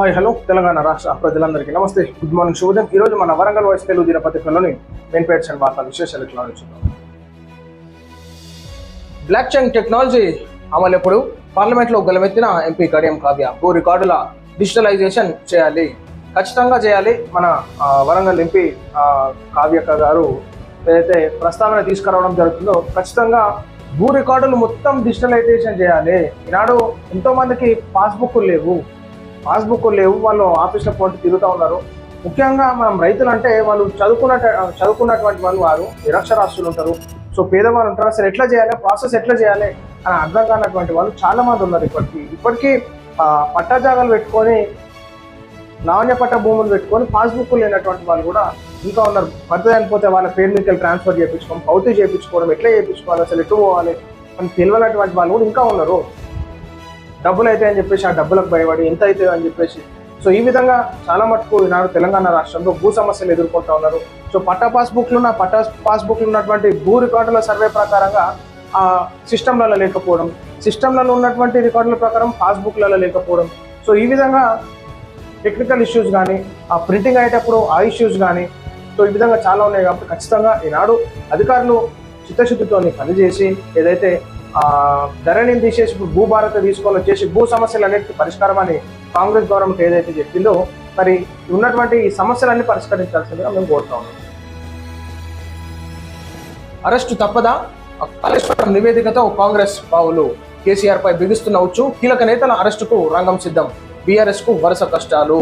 Hi hello Telangana రాష్ట్ర ప్రజలందరికీ నమస్తే. గుడ్ మార్నింగ్ శుభోదయం. ఈరోజు మన వరంగల్ వాయిస్ తెలుగు దినపత్రికలోని మెయిన్ పేట్స్ వార్తల వార్తా విశేషాలు ఇట్లా చూద్దాం. బ్లాక్ చైన్ టెక్నాలజీ అమలు ఎప్పుడు? పార్లమెంట్లో గలమెత్తిన ఎంపీ కడియం కావ్య భూ రికార్డుల డిజిటలైజేషన్ చేయాలి. ఖచ్చితంగా చేయాలి. మన వరంగల్ ఎంపీ కావ్యక్క గారు ఏదైతే ప్రస్తావన తీసుకురావడం జరుగుతుందో ఖచ్చితంగా భూ రికార్డులు మొత్తం డిజిటలైజేషన్ చేయాలి. ఈనాడు ఎంతోమందికి పాస్బుక్లు లేవు. పాస్బుక్ లేవు వాళ్ళు ఆఫీస్లో పోటీ తిరుగుతూ ఉన్నారు. ముఖ్యంగా మనం రైతులు అంటే వాళ్ళు చదువుకున్న చదువుకున్నటువంటి వాళ్ళు వారు నిరక్షరాస్తులు ఉంటారు. సో పేదవాళ్ళు ఉంటారు. అసలు ఎట్లా చేయాలి? ప్రాసెస్ ఎట్లా చేయాలి? అని అర్థం కానటువంటి వాళ్ళు చాలా మంది ఉన్నారు ఇప్పటికీ. ఇప్పటికీ పట్టా జాగాలు పెట్టుకొని నాణ్య పట్ట భూములు పెట్టుకొని పాస్బుక్ లేనటువంటి వాళ్ళు కూడా ఇంకా ఉన్నారు. భర్త చనిపోతే వాళ్ళ పేరు మీకు ట్రాన్స్ఫర్ చేయించుకోవడం భౌతిక చేయించుకోవడం ఎట్లా చేయించుకోవాలి? అసలు ఎటు పోవాలి? అని తెలియనటువంటి వాళ్ళు కూడా ఇంకా ఉన్నారు. డబ్బులు అయితే అని చెప్పేసి ఆ డబ్బులకు భయపడి ఎంత అయితే అని చెప్పేసి. సో ఈ విధంగా చాలా మటుకు ఈనాడు తెలంగాణ రాష్ట్రంలో భూ సమస్యలు ఎదుర్కొంటా ఉన్నారు. సో పట్టా పాస్బుక్లు ఉన్న పట్టా పాస్బుక్లు ఉన్నటువంటి భూ రికార్డుల సర్వే ప్రకారంగా ఆ సిస్టంలలో లేకపోవడం సిస్టంలలో ఉన్నటువంటి రికార్డుల ప్రకారం పాస్బుక్లలో లేకపోవడం. సో ఈ విధంగా టెక్నికల్ ఇష్యూస్ కానీ ఆ ప్రింటింగ్ అయ్యేటప్పుడు ఆ ఇష్యూస్ కానీ సో ఈ విధంగా చాలా ఉన్నాయి కాబట్టి ఖచ్చితంగా ఈనాడు అధికారులు చిత్తశుద్ధితోని పనిచేసి ఏదైతే ధరణిని తీసేసి ఇప్పుడు భూభారత తీసుకొని వచ్చేసి భూ సమస్యలన్నిటికీ పరిష్కారం అని కాంగ్రెస్ గవర్నమెంట్ ఏదైతే చెప్పిందో మరి ఉన్నటువంటి ఈ సమస్యలన్నీ పరిష్కరించాల్సిందిగా మేము కోరుతా ఉన్నాం. అరెస్టు తప్పదా? కాళేశ్వరం నివేదికతో కాంగ్రెస్ పావులు కేసీఆర్ పై బిగుస్తున్న ఉచ్చు కీలక నేతల అరెస్టుకు రంగం సిద్ధం. బీఆర్ఎస్కు వరుస కష్టాలు.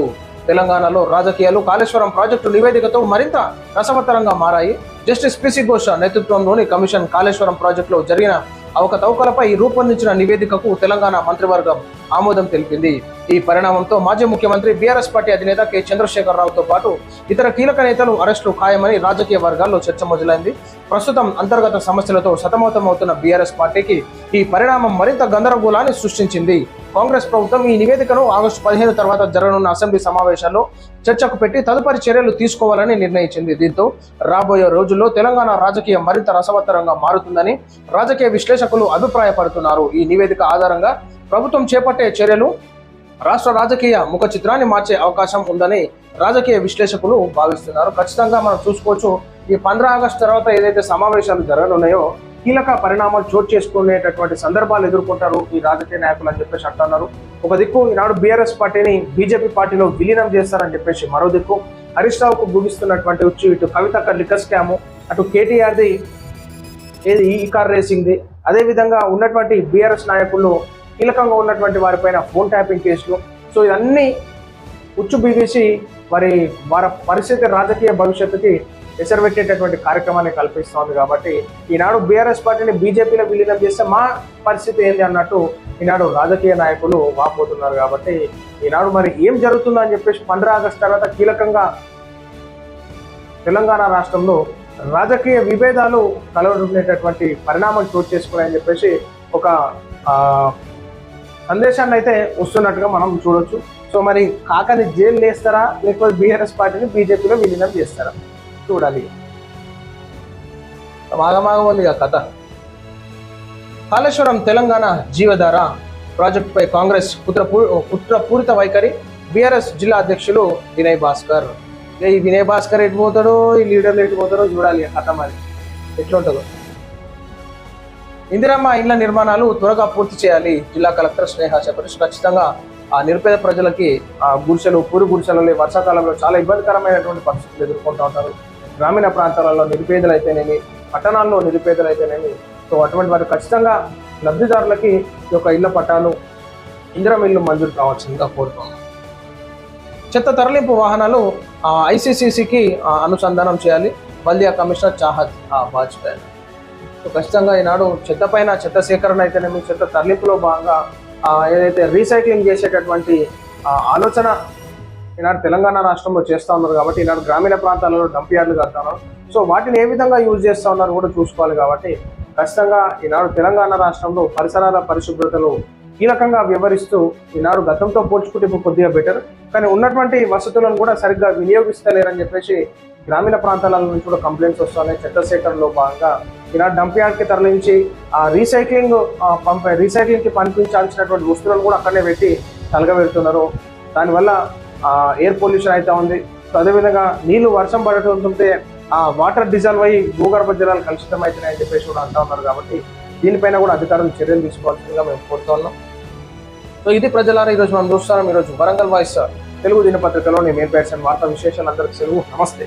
తెలంగాణలో రాజకీయాలు కాళేశ్వరం ప్రాజెక్టు నివేదికతో మరింత రసవత్తరంగా మారాయి. జస్టిస్ పిసి ఘోష నేతృత్వంలోని కమిషన్ కాళేశ్వరం ప్రాజెక్టులో జరిగిన అవకతవకలపై రూపొందించిన నివేదికకు తెలంగాణ మంత్రివర్గం ఆమోదం తెలిపింది. ఈ పరిణామంతో మాజీ ముఖ్యమంత్రి బీఆర్ఎస్ పార్టీ అధినేత కె. చంద్రశేఖరరావుతో పాటు ఇతర కీలక నేతలు అరెస్టులు ఖాయమని రాజకీయ వర్గాల్లో చర్చ మొదలైంది. ప్రస్తుతం అంతర్గత సమస్యలతో సతమతమవుతున్న బీఆర్ఎస్ పార్టీకి ఈ పరిణామం మరింత గందరగోళాన్ని సృష్టించింది. కాంగ్రెస్ ప్రభుత్వం ఈ నివేదికను ఆగస్టు పదిహేను తర్వాత జరగనున్న అసెంబ్లీ సమావేశాల్లో చర్చకు పెట్టి తదుపరి చర్యలు తీసుకోవాలని నిర్ణయించింది. దీంతో రాబోయే రోజుల్లో తెలంగాణ రాజకీయం మరింత రసవత్తరంగా మారుతుందని రాజకీయ విశ్లేషకులు అభిప్రాయపడుతున్నారు. ఈ నివేదిక ఆధారంగా ప్రభుత్వం చేపట్టే చర్యలు రాష్ట్ర రాజకీయ ముఖ చిత్రాన్ని మార్చే అవకాశం ఉందని రాజకీయ విశ్లేషకులు భావిస్తున్నారు. ఖచ్చితంగా మనం చూసుకోవచ్చు ఈ పంద్రా ఆగస్టు తర్వాత ఏదైతే సమావేశాలు జరగనున్నాయో కీలక పరిణామాలు చోటు చేసుకునేటటువంటి సందర్భాలు ఎదుర్కొంటారు ఈ రాజకీయ నాయకులు అని చెప్పేసి అంటున్నారు. ఒక దిక్కు ఈనాడు బీఆర్ఎస్ పార్టీని బీజేపీ పార్టీలో విలీనం చేస్తారని చెప్పేసి మరో దిక్కు హరీష్ రావుకు గుగిస్తున్నటువంటి వచ్చి ఇటు కవితక్క లిక్కర్ స్కాము అటు కేటీఆర్ది ఏది ఈ కార్ రేసింగ్ది. అదేవిధంగా ఉన్నటువంటి బీఆర్ఎస్ నాయకులు కీలకంగా ఉన్నటువంటి వారిపైన ఫోన్ ట్యాపింగ్ కేసులు. సో ఇవన్నీ ఉచ్చు బిగిసి మరి వారి పరిస్థితి రాజకీయ భవిష్యత్తుకి ఎసరబెట్టేటటువంటి కార్యక్రమాన్ని కల్పిస్తోంది కాబట్టి ఈనాడు బీఆర్ఎస్ పార్టీని బీజేపీలో విలీనం చేస్తే మా పరిస్థితి ఏంది అన్నట్టు ఈనాడు రాజకీయ నాయకులు వాపోతున్నారు కాబట్టి ఈనాడు మరి ఏం జరుగుతుందో అని చెప్పేసి పంద్రా ఆగస్టు తర్వాత కీలకంగా తెలంగాణ రాష్ట్రంలో రాజకీయ విభేదాలు కలవడుకునేటటువంటి పరిణామం చోటు చేసుకున్నాయని చెప్పేసి ఒక సందేశాన్ని అయితే వస్తున్నట్టుగా మనం చూడొచ్చు. సో మరి కాకని జైలు వేస్తారా లేకపోతే బీఆర్ఎస్ పార్టీని బీజేపీలో విలీనం చేస్తారా? చూడాలి. మాగమాగం ఉంది ఆ కథ. కాళేశ్వరం తెలంగాణ జీవధార ప్రాజెక్టుపై కాంగ్రెస్ కుట్ర కుట్రపూరిత వైఖరి బీఆర్ఎస్ జిల్లా అధ్యక్షులు వినయ్ భాస్కర్. ఏ ఈ వినయ్ భాస్కర్ ఎటు పోతాడో ఈ లీడర్లు ఎటు పోతాడో చూడాలి ఆ కథ మరి. ఎట్లుంటుందో. ఇందిరమ్మ ఇళ్ళ నిర్మాణాలు త్వరగా పూర్తి చేయాలి. జిల్లా కలెక్టర్ స్నేహ శబరీష్ ఖచ్చితంగా ఆ నిరుపేద ప్రజలకి ఆ గుడిసెలు పూరు గుడిసెలలో వర్షాకాలంలో చాలా ఇబ్బందికరమైనటువంటి పరిస్థితులు ఎదుర్కొంటూ ఉంటారు. గ్రామీణ ప్రాంతాలలో నిరుపేదలైతేనేమి అయితేనేమి పట్టణాల్లో నిరుపేదలైతేనేమి సో అటువంటి వారు ఖచ్చితంగా లబ్ధిదారులకి ఈ యొక్క ఇళ్ళ పట్టాలు ఇందిరమ్మ ఇల్లు మంజూరు కావాల్సిందిగా కోరుతున్నాం చెత్త తరలింపు వాహనాలు ఐసీసీసీకి అనుసంధానం చేయాలి. బల్దియా కమిషనర్ చాహద్ వాజ్పేయి. సో ఖచ్చితంగా ఈనాడు చెత్త పైన చెత్త సేకరణ అయితేనేమి చెత్త తరలింపులో భాగంగా ఏదైతే రీసైక్లింగ్ చేసేటటువంటి ఆలోచన ఈనాడు తెలంగాణ రాష్ట్రంలో చేస్తూ ఉన్నారు కాబట్టి ఈనాడు గ్రామీణ ప్రాంతాలలో డంప్ యార్డ్లు కడతా ఉన్నారు సో వాటిని ఏ విధంగా యూజ్ చేస్తూ ఉన్నారు కూడా చూసుకోవాలి కాబట్టి ఖచ్చితంగా ఈనాడు తెలంగాణ రాష్ట్రంలో పరిసరాల పరిశుభ్రతలో కీలకంగా వ్యవహరిస్తూ ఈనాడు గతంతో పోల్చుకుంటే ఇప్పుడు కొద్దిగా బెటర్ కానీ ఉన్నటువంటి వసతులను కూడా సరిగ్గా వినియోగిస్తలేరని చెప్పేసి గ్రామీణ ప్రాంతాల నుంచి కూడా కంప్లైంట్స్ వస్తున్నాయి. చెత్త సేకరణలో భాగంగా ఈనాడు డంప్ యార్డ్కి తరలించి ఆ రీసైక్లింగ్ పంప రీసైక్లింగ్కి పంపించాల్సినటువంటి వస్తువులను కూడా అక్కడనే పెట్టి తలగబెడుతున్నారు. దానివల్ల ఎయిర్ పొల్యూషన్ అవుతూ ఉంది. సో అదేవిధంగా నీళ్ళు వర్షం పడటంతో ఆ వాటర్ డిజాల్వ్ అయ్యి భూగర్భ జలాలు కలుషితం అవుతున్నాయని చెప్పేసి కూడా అంటా ఉన్నారు కాబట్టి దీనిపైన కూడా అధికారులు చర్యలు తీసుకోవాల్సిందిగా మేము కోరుతున్నాం సో ఇది ప్రజలారా ఈరోజు మనం చూస్తున్నాం. ఈరోజు వరంగల్ వాయిస్ తెలుగు దినపత్రికలో నేను పేర్సన్ వార్తా విశేషాలు అందరికీ సెలవు నమస్తే.